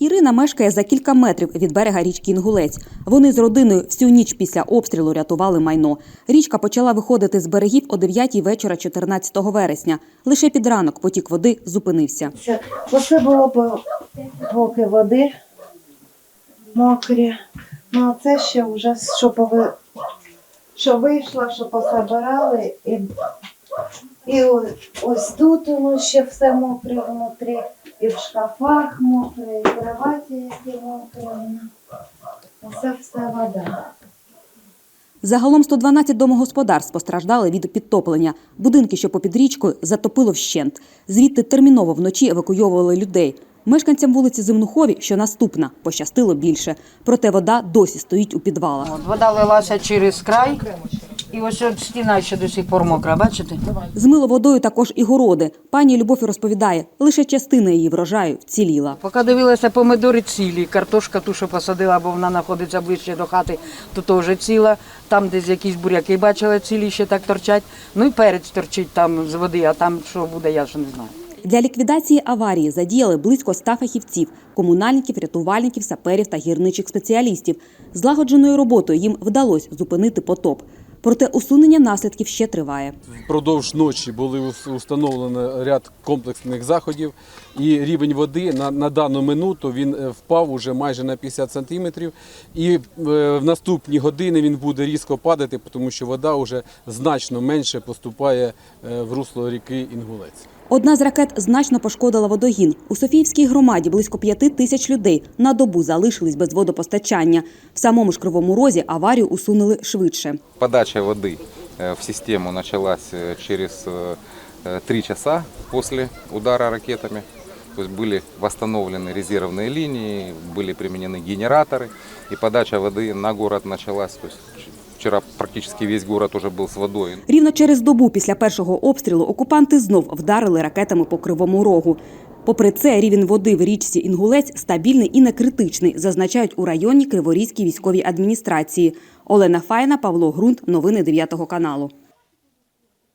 Ірина мешкає за кілька метрів від берега річки Інгулець. Вони з родиною всю ніч після обстрілу рятували майно. Річка почала виходити з берегів о 9 вечора 14 вересня. Лише під ранок потік води зупинився. Це, оце було б боки води мокрі. Ну а це ще вже що пови... що вийшло, що пособирали. І, і ось тут воно ще все мокре внутрі, і в шкафах мокре, і в кроваті які мокрі. Оце все вода. Загалом 112 домогосподарств постраждали від підтоплення. Будинки, що попід річкою, затопило вщент. Звідти терміново вночі евакуйовували людей. Мешканцям вулиці Земнухові, що наступна, пощастило більше. Проте вода досі стоїть у підвалах. От, вода лилася через край, і ось от стіна ще до сих пор мокра, бачите? Змило водою також і городи. Пані Любов розповідає, лише частина її врожаю вціліла. Поки дивилася помидори цілі, картошка ту, що посадила, бо вона знаходиться ближче до хати, то теж ціла. Там десь якісь буряки бачила цілі, ще так торчать. Ну і перець торчить там з води, а там що буде, я ж не знаю. Для ліквідації аварії задіяли близько ста фахівців, комунальників, рятувальників, саперів та гірничих спеціалістів. Злагодженою роботою їм вдалося зупинити потоп. Проте усунення наслідків ще триває. Впродовж ночі були ус- установлено ряд комплексних заходів, і рівень води на, на дану минуту він е, впав уже майже на 50 сантиметрів. І е, в наступні години він буде різко падати, тому що вода вже значно менше поступає е, в русло ріки Інгулець. Одна з ракет значно пошкодила водогін. У Софіївській громаді близько п'яти тисяч людей на добу залишились без водопостачання. В самому ж Кривому Розі аварію усунули швидше. Подача воды э, в систему началась э, через э, э, три часа после удара ракетами. То есть были восстановлены резервные линии, были применены генераторы, и подача воды на город началась. То есть вчера практично весь город уже був з водою. Рівно через добу після першого обстрілу окупанти знов вдарили ракетами по Кривому Рогу. Попри це, рівень води в річці Інгулець стабільний і не критичний, зазначають у районній Криворізькій військовій адміністрації. Олена Файна, Павло Грунт. Новини 9 каналу.